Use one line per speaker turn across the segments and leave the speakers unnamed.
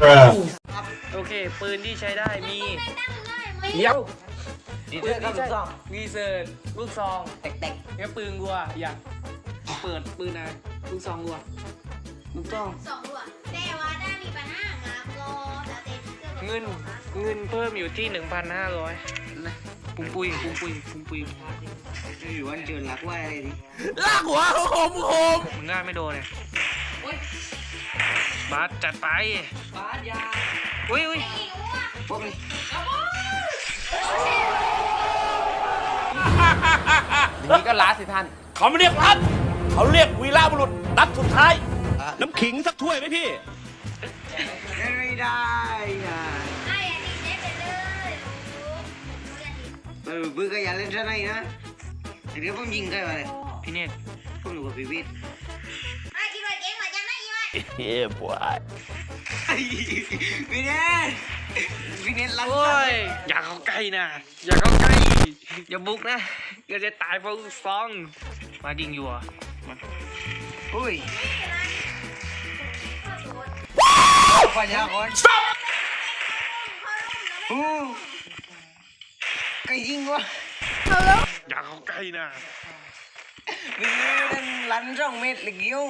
Bruh.
โอเค ปืนที่ใช้ได้มี
เดี๋ยว
ปืนที่ใช้มีเซิร์ลูกซองแตกๆแล้วปืนกัวอยากเปิดปืนนะลูกซองกัว
ถูกต้อง
สองหัวแต่ว่าถ้ามีปัญหางามรอแล้วเด็กเสื้อ
เงินเงินเพิ่มอยู่ที่ 1,500นะปุ้งปุยปุ้งปุยปุ้งปุย
อยู่วันเจอหลักว่าอะไรดิ
ลากหัวโคมโคม
มึงง่ายไม่โดนเลย บาสจัดไป
บาสยา
อุ้ยอุ้ย
พวกนี้
นี่ก็ล้าสิท่าน เขาไม่เรียกรัดเขาเรียกวีรบุรุษนัดสุดท้าย น้ำขิงสักถ้วยไหมพี่
ไม่ได้อะ
ไอ้อันนี้เด็กไปเลยลูก
เออบื้อก็อย่าเล่นซะหน่อยนะเดี๋ยวผมยิงใครมาเลย
พี่เนตร
ผมอยู่กับพี่วิทย์
อีวะ
เฮ้บวย
พี่เนทพี่เนทลัง
โอ้ย อย่าเข้าใกล้นะ อย่าเข้าใกล้ อย่าบุกนะเดี๋ยวจะตายเพราะลูกซอง มาดิงอยู่อะมา
อุ้ยปัญญาคนอู้ใครยิงวะ
อย่าเข้าใกล้นะ
พี่เนทลันสองเมตรเลยกิ้ว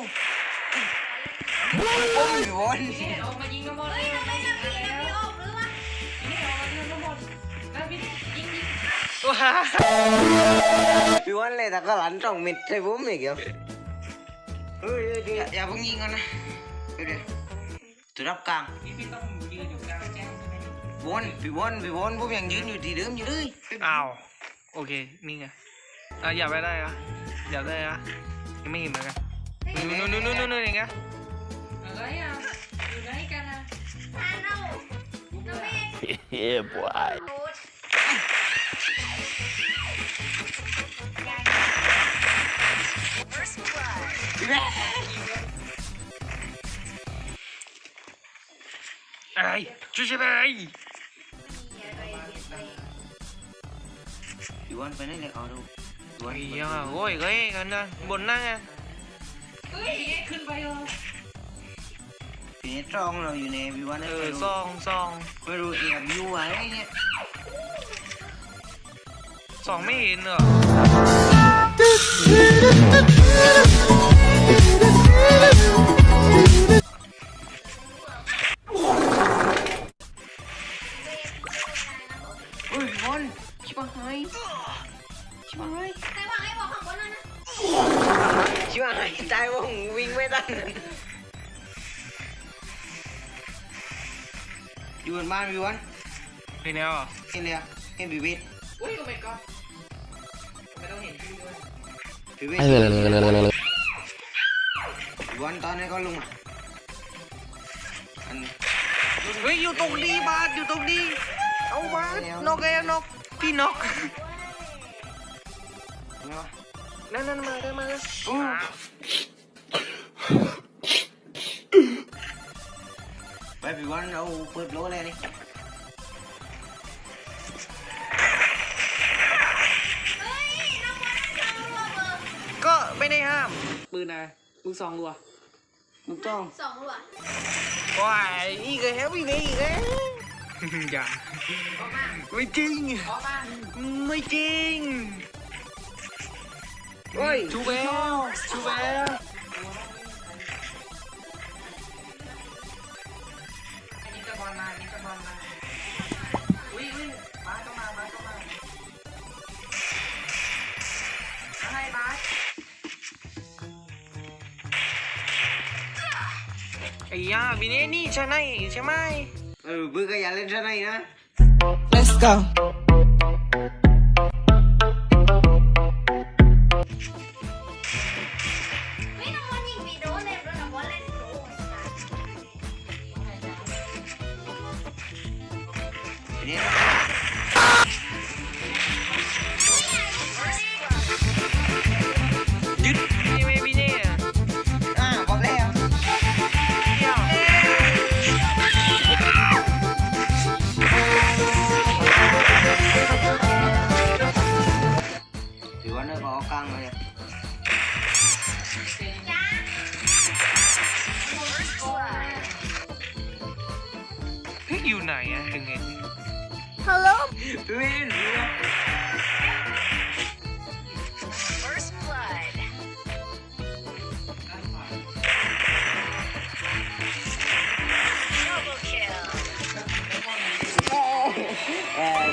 ปุ้มอยู่บน
เฮ้ยทำไมทำดีนะพี่โอ๊คหรือวะ
ว้า
พี่วันเลยแต่ก็หลันสองเมตรใช่ปุ้มอีกเหรอเฮ้ยเดี๋ยวอย่าเพิ่งยิงกันนะเดี๋ยวจุดรับกลาง
พี่ต้องยืนอยู่กลางแจ้งใช่ไหม
วอนพี่วอนพี่วอนผมยังยืนอยู่ที่เดิมอยู่เลย
อ้าวโอเคนี่ไงอะอย่าไปได้อะอย่าได้อะยังไม่เห็นเหมือนกันนู่นนู่นนู่นนู่นนู่นอย่างเงี้ย
ฮัลโหลน้องเมฆ
เฮ้ยบวย
โอ๊ต
อะไรช่วยช่ว
เลยเอาดูพี่วอน
ไอ้ยังอะโอ้ยเฮ้ยกันนะบนนั่งไง
พี่เนี่ยจ้องเราอยู่ในพี่วอน
เอ
ไม่
อ
รู้
ซองซอง
ไม่รู้เอียบอยู่อะไรเนี่ย
ซองไม่เห็นเหรอ
เฮ้ยพี่วอนชิบหายชิบหาย
ใครว่าให้บอกข้างบนนั่นนะ
ชิบหายตายวงวิ่งไม่ทัน อยู่บนบ้านพี่วอน
เป็นแล้วอะ
เห็นเลยอะเห็นพี่วิทย์
อุ้ยโอ้ my god ไม่ต้องเห็นพี่ด้วย
พี่วิทย์พี่วอนตอนนี้ก็ลงมาอัน
เฮ้ยอยู่ตรงนี้บาสอยู่ตรงนี้เอาบาสนกเองนกพี่นก
ไงวะ
นั่นนั่นมาได้มาเล
ไปพี่วอนเอาเปิดโลเลยนี่
เฮ้ยน้องวันทำรัวเบอร์
ก็ไม่ได้ห้ามปืนนะลูกซองรัว
ถูกต้อง
สองรัว
ว้ายอีกแล้วอีกแล้วอีกแล้วอย่าไม่จริงไม่จริง
เฮ้ย
ชูแววชูแววไอ้ย่าบินเน่นี่ใช่ไหมใช่ไหม
เออบื้อ ก็อย่าเล่นซะหน่อยนะ
Let's go
เ ya.
Hello?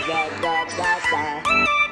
Da, da, da, da.